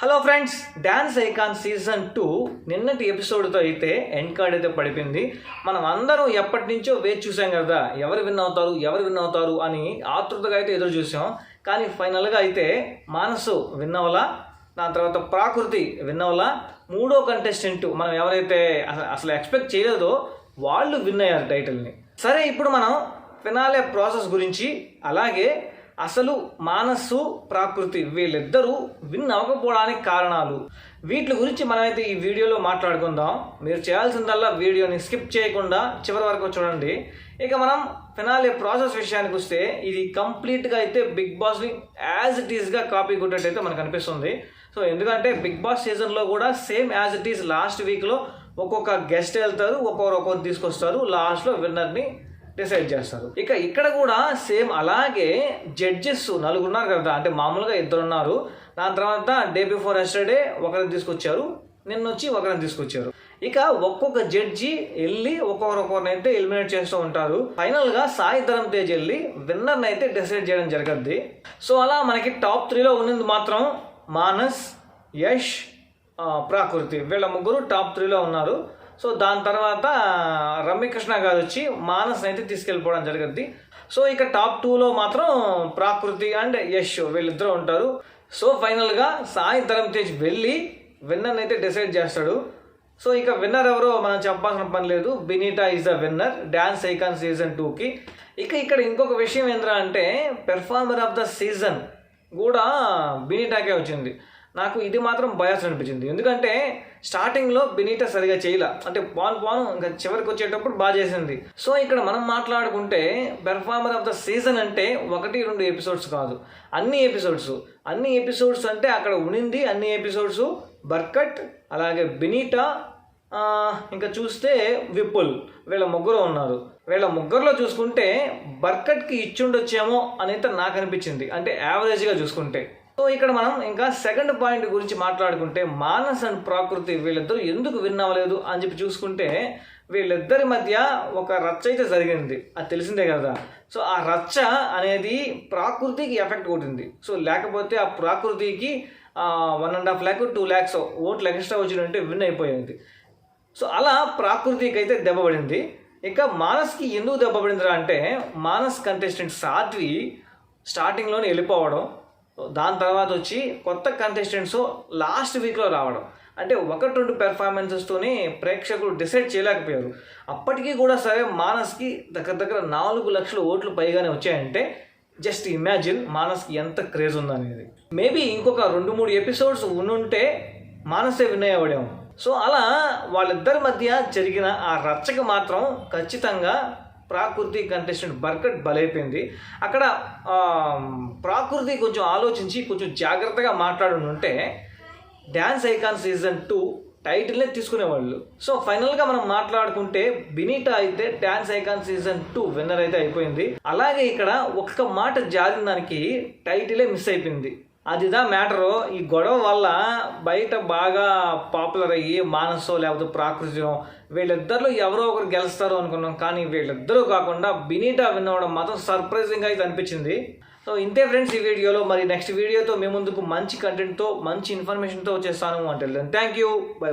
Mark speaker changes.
Speaker 1: Hello friends dance icon season two నిన్నటి ఎపిసోడ్తో అయితే ఎండ్ కార్డ్ అయితే పడిపోయింది. మనం అందరం ఎప్పటి నుంచో వేచి చూసాం కదా ఎవరు విన్ అవుతారు ఎవరు విన్ అవుతారు అని ఆతృతగా అయితే ఎదురు చూసాం. కానీ ఫైనల్గా అయితే మానసు విన్ దాని తర్వాత ప్రాకృతి విన్ అవ్వలా? మూడో కంటెస్టెంట్ మనం ఎవరైతే అసలు అసలు ఎక్స్పెక్ట్ చేయలేదో వాళ్ళు విన్ అయ్యారు టైటిల్ని సరే ఇప్పుడు మనం ఫినాలే ప్రాసెస్ గురించి అలాగే అసలు మానస్సు ప్రాకృతి వీళ్ళిద్దరూ విన్ అవ్వకపోవడానికి కారణాలు. వీటి గురించి మనమైతే ఈ వీడియోలో మాట్లాడుకుందాం. మీరు చేయాల్సిందల్లా వీడియోని స్కిప్ చేయకుండా చివరి వరకు చూడండి. ఇక మనం ఫినాలే ప్రాసెస్ విషయానికి వస్తే ఇది కంప్లీట్గా అయితే బిగ్ బాస్ని యాజ్ ఇట్ ఈస్గా కాపీ కొట్టేటైతే మనకు అనిపిస్తుంది. సో ఎందుకంటే బిగ్ బాస్ సీజన్లో కూడా same as it is last వీక్లో ఒక్కొక్క గెస్ట్ వెళ్తారు ఒక్కొక్కరు ఒక్కొక్కరు తీసుకొస్తారు. లాస్ట్లో విన్నర్ని డిసైడ్ చేస్తారు. ఇక ఇక్కడ కూడా సేమ్ అలాగే జడ్జెస్ నలుగురు ఉన్నారు కదా అంటే మామూలుగా ఇద్దరు ఉన్నారు దాని తర్వాత డే బిఫోర్ ఎస్టర్డే ఒకరిని తీసుకొచ్చారు నిన్న వచ్చి ఒకరిని తీసుకొచ్చారు. ఇక ఒక్కొక్క జడ్జి వెళ్ళి ఒక్కొక్కరు ఒక్కొక్కరిని అయితే ఎలిమినేట్ చేస్తూ ఉంటారు. ఫైనల్గా సాయి ధరం తేజ్ వెళ్ళి విన్నర్ని అయితే డిసైడ్ చేయడం జరగద్ది. సో అలా మనకి టాప్ త్రీలో ఉన్నది మాత్రం మానస్ యష్ ప్రాకృతి. వీళ్ళ ముగ్గురు టాప్ త్రీలో ఉన్నారు. సో దాని తర్వాత రమ్యకృష్ణ గారు వచ్చి మానస్ అయితే తీసుకెళ్ళిపోవడం జరుగుద్ది సో ఇక టాప్ టూలో మాత్రం ప్రాకృతి అండ్ యష్ వీళ్ళిద్దరూ ఉంటారు. సో ఫైనల్గా సాయి ధరం తేజ్ వెళ్ళి విన్నర్ని అయితే డిసైడ్ చేస్తాడు. సో ఇక విన్నర్ ఎవరో మనం చెప్పాల్సిన పని లేదు. Bineeta is the winner. Dance icon season టూకి. ఇక ఇక్కడ ఇంకొక విషయం ఏంటంటే పెర్ఫార్మర్ ఆఫ్ ద సీజన్ కూడా బినీటాకే వచ్చింది. నాకు ఇది మాత్రం బయాస్ అనిపించింది. ఎందుకంటే స్టార్టింగ్లో బినీటా సరిగా చేయలే. అంటే పాన్ పాను ఇంకా చివరికి వచ్చేటప్పుడు బాగా చేసింది. సో ఇక్కడ మనం మాట్లాడుకుంటే పెర్ఫార్మర్ ఆఫ్ ద సీజన్ అంటే ఒకటి రెండు ఎపిసోడ్స్ కాదు. అన్ని ఎపిసోడ్స్ అన్ని ఎపిసోడ్స్ అంటే అక్కడ ఉనింది అన్ని ఎపిసోడ్స్ బర్కట్ అలాగే బినీటా ఇంకా చూస్తే విపుల్. వీళ్ళ ముగ్గురు ఉన్నారు. వీళ్ళ ముగ్గురులో చూసుకుంటే బర్కట్కి ఇచ్చుండొచ్చేమో అనేది నాకు అనిపించింది. అంటే యావరేజ్గా చూసుకుంటే. సో ఇక్కడ మనం ఇంకా సెకండ్ పాయింట్ గురించి మాట్లాడుకుంటే మానస్ అండ్ ప్రాకృతి వీళ్ళిద్దరూ ఎందుకు విన్ అవ్వలేదు అని చెప్పి చూసుకుంటే వీళ్ళిద్దరి మధ్య ఒక రచ్చ అయితే జరిగింది. అది తెలిసిందే కదా. సో ఆ రచ్చ అనేది ప్రాకృతికి ఎఫెక్ట్ కొట్టింది. సో లేకపోతే ఆ ప్రాకృతికి one and half lakh two lakhs ఓట్లు ఎక్స్ట్రా వచ్చినంటే విన్ అయిపోయింది. సో అలా ప్రాకృతికి అయితే దెబ్బపడింది ఇక మానస్కి ఎందుకు దెబ్బపడిందిరా అంటే మానస్ కంటెస్టెంట్ సాత్వి స్టార్టింగ్లోనే వెళ్ళిపోవడం దాని తర్వాత వచ్చి కొత్త కంటెస్టెంట్స్ లాస్ట్ వీక్లో రావడం. అంటే ఒకటి రెండు పెర్ఫార్మెన్సెస్తోనే ప్రేక్షకులు డిసైడ్ చేయలేకపోయారు. అప్పటికీ కూడా సరే మానస్కి దగ్గర దగ్గర నాలుగు లక్షల ఓట్లు పైగానే వచ్చాయంటే జస్ట్ ఇమాజిన్ మానస్కి ఎంత క్రేజ్ ఉందనేది. మేబీ ఇంకొక రెండు మూడు ఎపిసోడ్స్ ఉండుంటే మానసే విన్ అయ్యేవాడేమో. సో అలా వాళ్ళిద్దరి మధ్య జరిగిన ఆ రచ్చకి మాత్రం ఖచ్చితంగా ప్రాకృతి కంటెస్టెంట్ బర్కట్ బలైపోయింది. అక్కడ ప్రాకృతి కొంచెం ఆలోచించి కొంచెం జాగ్రత్తగా మాట్లాడుంటే డ్యాన్స్ ఐకాన్ సీజన్ టూ టైటిల్నే తీసుకునేవాళ్ళు. సో ఫైనల్గా మనం మాట్లాడుకుంటే బినీటా అయితే dance icon season two winner అయితే అయిపోయింది. అలాగే ఇక్కడ ఒక్క మాట జారిన దానికి టైటిలే మిస్ అయిపోయింది. అదిదా మ్యాటరు. ఈ గొడవ వల్ల బయట బాగా పాపులర్ అయ్యి మానసో లేకపోతే ప్రాకృతిలో వీళ్ళిద్దరిలో ఎవరో ఒకరు గెలుస్తారు అనుకున్నాం. కానీ వీళ్ళిద్దరూ కాకుండా బినీటా వినవడం మాత్రం సర్ప్రైజింగ్ అయితే అనిపించింది. సో ఇంతే ఫ్రెండ్స్ ఈ వీడియోలో. మరి నెక్స్ట్ వీడియోతో మీ ముందుకు మంచి కంటెంట్తో మంచి ఇన్ఫర్మేషన్తో వచ్చేస్తాను. అంటే థ్యాంక్ యూ బై బై